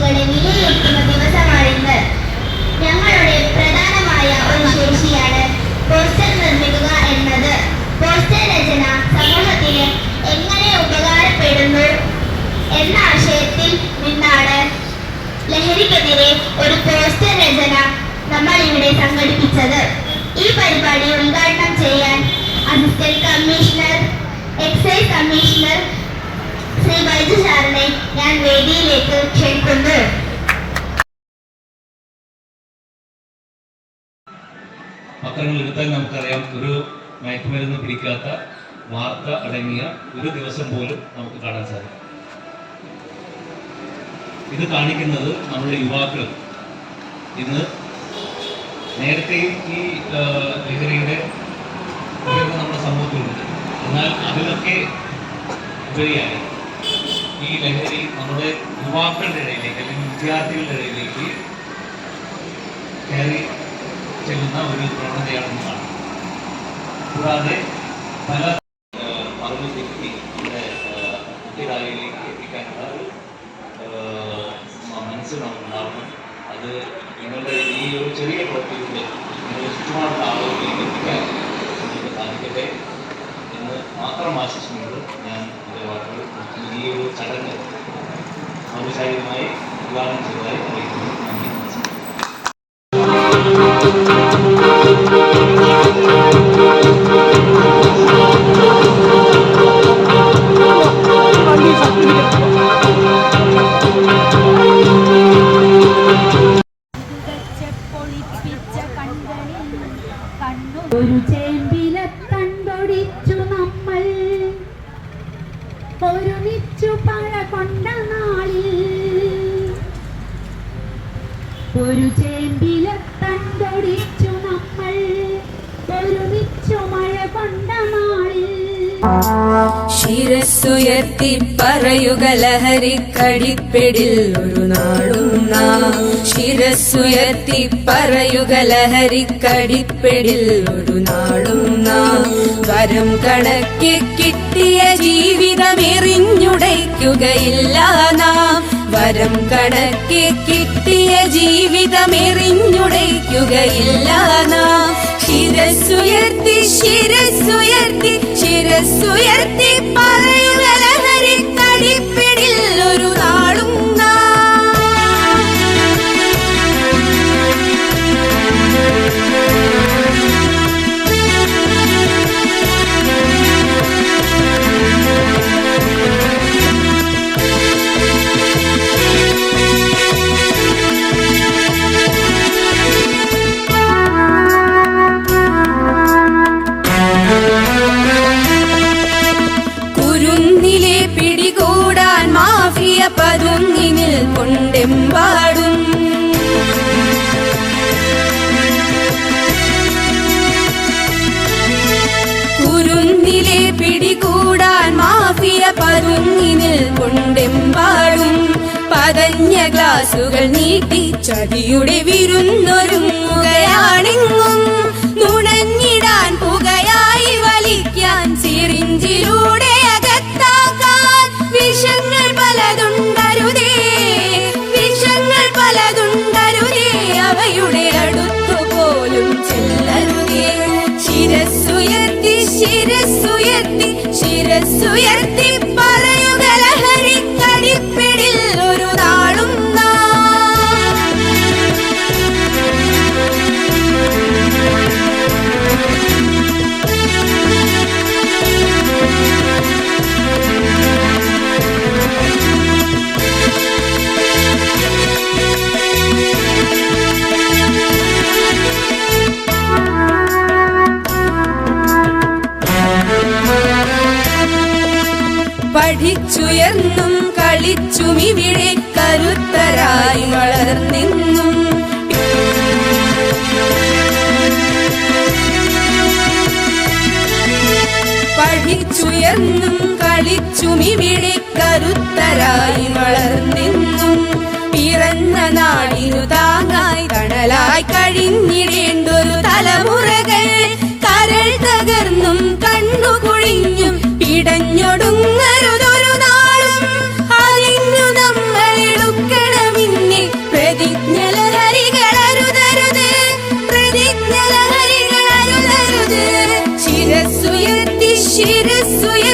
ശേഷികളെ വിലയിരുത്തുന്ന ദിവസമാണിന്ന്. ഞങ്ങളുടെ പ്രധാനമായ ഒരു ശേഷിയാണ് പോസ്റ്റർ നിർമ്മിക്കുക എന്നത്. പോസ്റ്റർ രചന സമൂഹത്തിന് എങ്ങനെ ഉപകാരപ്പെടുന്നു എന്ന ആശയത്തിൽ നിന്നാണ്. ലഹരിക്കെതിരെ ഒരു പോസ്റ്റർ രചന നമ്മൾ ഇവിടെ സംഘടിപ്പിച്ചത്. ഈ പരിപാടി ഉദ്ഘാടനം ചെയ്യാൻ അസിസ്റ്റന്റ് കമ്മീഷണർ എക്സൈസ് കമ്മീഷണർ ഞാൻ വേദിയിലേക്ക് ക്ഷണിക്കുന്നു. പത്രങ്ങൾ എടുത്താൽ നമുക്കറിയാം ഒരു മയക്കുമരുന്ന് പിടിക്കാത്ത വാർത്ത അടങ്ങിയ ഒരു ദിവസം പോലും നമുക്ക് കാണാൻ സാധിക്കും. ഇത് കാണിക്കുന്നത് നമ്മുടെ യുവാക്കൾ. ഇന്ന് നേരത്തെയും ഈ ലഹരിയുടെ നമ്മുടെ സമൂഹത്തിലുണ്ട്. എന്നാൽ അതിലൊക്കെ ഉപരിയായി. ഈ ലഹരി നമ്മുടെ യുവാക്കളുടെ ഇടയിലേക്ക് അല്ലെങ്കിൽ വിദ്യാർത്ഥികളുടെ ഇടയിലേക്ക് കയറി ചെല്ലുന്ന ഒരു പ്രവണതയാണെന്ന് കാണാം കൂടാതെ പല അറിവ് ശക്തി നമ്മുടെ കുട്ടികളിലേക്ക് എത്തിക്കാനുള്ള ഒരു മനസ്സ് നമുക്കുണ്ടാവണം അത് നിങ്ങളുടെ ഈ ഒരു ചെറിയ പ്രവൃത്തിയിലൂടെ നിങ്ങളുടെ ചുറ്റുപാടുള്ള ആളുകളിലേക്ക് എത്തിക്കാൻ നിങ്ങൾക്ക് സാധിക്കട്ടെ എന്ന് മാത്രം ആശിച്ചുകൊണ്ട് ഞാൻ എന്റെ വാക്കുകൾ നിർത്തുന്നു. ഈ ഒരു ചടങ്ങ് ഔപചാരികമായി ഉദ്ഘാടനം ഒരു ചേമ്പിലെ തണ്ടൊടിച്ചു നമ്മൾ ഒരുമിച്ചു പഴ കൊണ്ട നാളിൽ ഒരു ചേമ്പിലെ തണ്ടൊടിച്ചു നമ്മൾ. ഒരുമിച്ചു മഴ കൊണ്ട നാളിൽ. ശിരസ്സുയർത്തി പറയുക ലഹരിക്കടിപ്പിടിൽ ഒരു നാളും നാം. ശിരസ്സുയർത്തി പറയുക ലഹരിക്കടിപ്പിടിൽ ഒരു നാളും നാം. വരം കണക്കി കിട്ടിയ ജീവിതം എറിഞ്ഞുടയ്ക്കുകയില്ല. വരം കണക്കെ കിട്ടിയ ജീവിതം എറിഞ്ഞുടയ്ക്കുകയില്ല നാം. ശിരസ്സുയർത്തി ശിരസ്സുയർത്തി ശിരസ്സുയർത്തി പറയുക പതുങ്ങിനിൽ കൊണ്ടെമ്പാടും. പതഞ്ഞ ഗ്ലാസുകൾ നീട്ടി ചതിയുടെ വിരുന്നൊരുങ്ങുകയാണെങ്ങും. നുണഞ്ഞിടാൻ പുകയായി വലിക്കാൻ സിറിഞ്ചിലൂടെ അകത്താക്കാൻ വിഷങ്ങൾ പലതുണ്ടരുതേ വിഷങ്ങൾ പലതുണ്ടരുതേ അവയുടെ അടുത്തു പോലും ചെല്ലരുതേ. ശിരസ്സുയർത്തി ശിരസ്സുയർത്തി ശിരസ്സുയർത്തി പഠിച്ചുയർന്നും കളിച്ചും ഇവിടെ കരുത്തരായി വളർന്നെന്നും. പഠിച്ചുയർന്നും കളിച്ചും ഇവിടെ കരുത്തരായി വളർന്നിന്നും. പിറന്ന നാടിനു через сует.